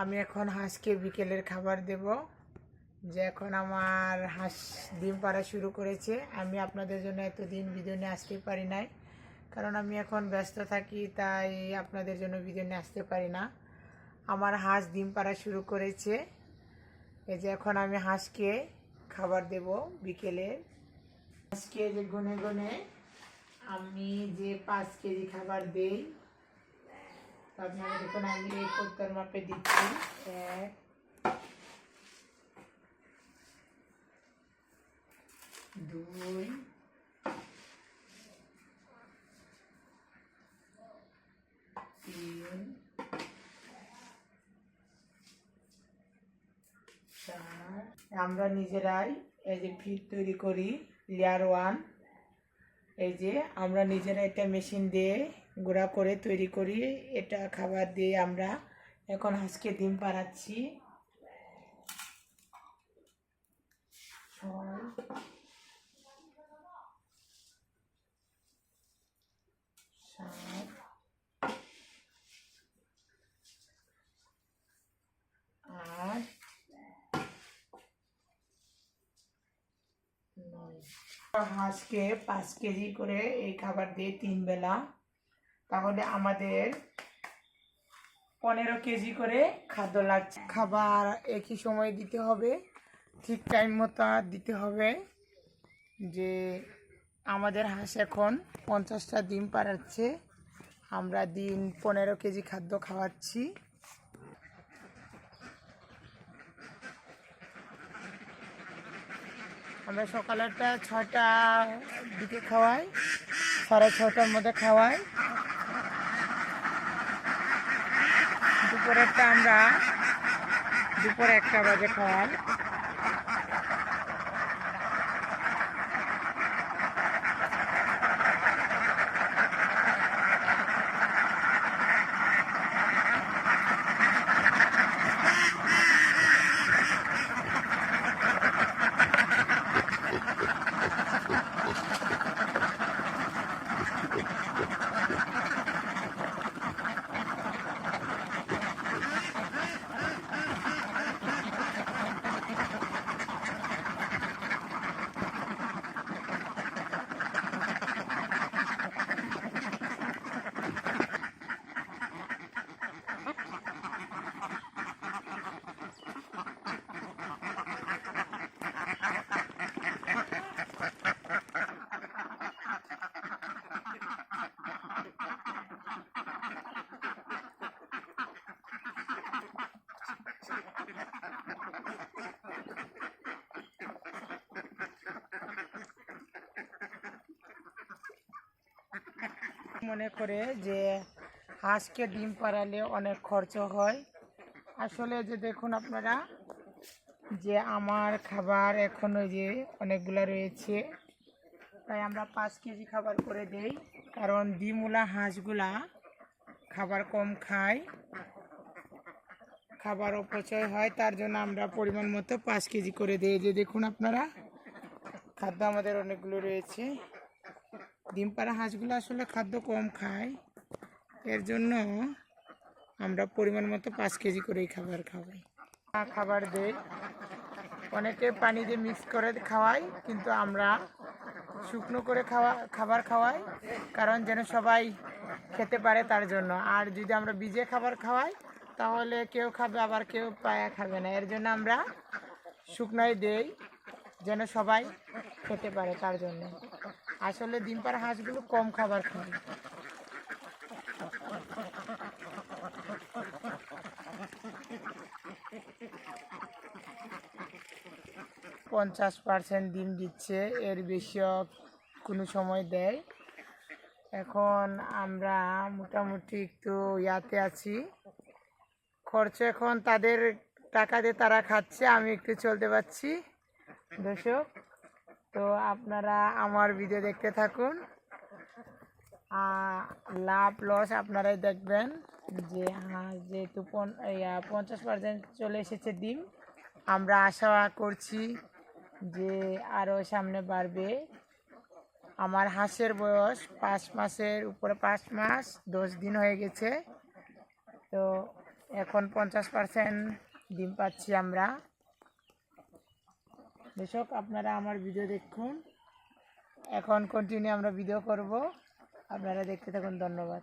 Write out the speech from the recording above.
আমি এখন হাঁসকে বিকেলের খাবার দেব। যে এখন আমার হাঁস ডিম পাড়া শুরু করেছে। আমি আপনাদের জন্য এতদিন ভিডিও নিয়ে আসতে পারি নাই। কারণ আমি এখন ব্যস্ত থাকি, তাই আপনাদের জন্য ভিডিও নিয়ে আসতে পারি না। আমার হাঁস ডিম পাড়া শুরু করেছে। এই যে এখন আমি হাঁসকে খাবার দেব বিকেলে। হাঁসকে যে গুনে গুনে আমি যে পাঁচ কেজি খাবার দেই আপনারা দেখুন আমি এই কোত্তার মাপে দিচ্ছি। এক দুই তিন আমরা নিজেরাই এই যে ফিট তৈরি করি লেয়ার ওয়ান এই যে আমরা নিজেরা এটা মেশিন দিয়ে গুঁড়া করে তৈরি করি। এটা খাবার দিয়ে আমরা এখন হাঁসকে ডিম পাড়াচ্ছি। নয় হাঁসকে পাঁচ কেজি করে এই খাবার দিয়ে তিন বেলা তাহলে আমাদের পনেরো কেজি করে খাদ্য লাগছে। খাবার একই সময় দিতে হবে, ঠিক টাইম মতো দিতে হবে যে আমাদের হাঁস এখন পঞ্চাশটা ডিম পাড়াচ্ছে। আমরা দিন পনেরো কেজি খাদ্য খাওয়াচ্ছি। আমরা সকালেরটা ছটা দিকে খাওয়াই, সাড়ে ছটার মধ্যে খাওয়াই। দুপুরেরটা আমরা দুপুরে একটা বাজে খাওয়াই মনে করে যে হাঁসকে ডিম পাড়ালে অনেক খরচ হয়। আসলে যে দেখুন আপনারা, যে আমার খাবার এখন ওই যে অনেকগুলো রয়েছে, তাই আমরা পাঁচ কেজি খাবার করে দেই। কারণ ডিমুলা হাঁসগুলা খাবার কম খায়, খাবার অপচয় হয়, তার জন্য আমরা পরিমাণ মতো পাঁচ কেজি করে দিই। যে দেখুন আপনারা, খাদ্য আমাদের অনেকগুলো রয়েছে। ডিম পাড়া হাঁসগুলো আসলে খাদ্য কম খায়। এর জন্য আমরা পরিমাণ মতো পাঁচ কেজি করেই খাবার খাওয়াই। খাবার দেই। অনেকে পানি দিয়ে মিক্স করে খাওয়াই, কিন্তু আমরা শুকনো করে খাওয়া, খাবার খাওয়াই, কারণ যেন সবাই খেতে পারে তার জন্য। আর যদি আমরা ভিজে খাবার খাওয়াই, তাহলে কেউ খাবে, আবার কেউ পায়া খাবে না। এর জন্য আমরা শুকনোই দেই, যেন সবাই খেতে পারে তার জন্য। আসলে ডিম পাড়া হাঁসগুলো কম খাবার খায়। পঞ্চাশ পার্সেন্ট ডিম দিচ্ছে, এর বেশিও কোনো সময় দেয়। এখন আমরা মোটামুটি একটু ইয়াতে আছি। খরচ এখন তাদের টাকা দিয়ে তারা খাচ্ছে, আমি একটু চলতে পারছি। দর্শক তো আপনারা আমার ভিডিও দেখতে থাকুন। লাভ লস আপনারাই দেখবেন যে হ্যাঁ যেহেতু পঞ্চাশ পার্সেন্ট চলে এসেছে ডিম, আমরা আশা করছি যে আরও সামনে বাড়বে। আমার হাঁসের বয়স পাঁচ মাসের উপরে, পাঁচ মাস, দশ দিন হয়ে গেছে। তো এখন পঞ্চাশ পার্সেন্ট ডিম পাচ্ছি আমরা। দর্শক আপনারা আমার ভিডিও দেখুন। এখন কন্টিনিউ আমরা ভিডিও করব। আপনারা দেখতে থাকুন ধন্যবাদ।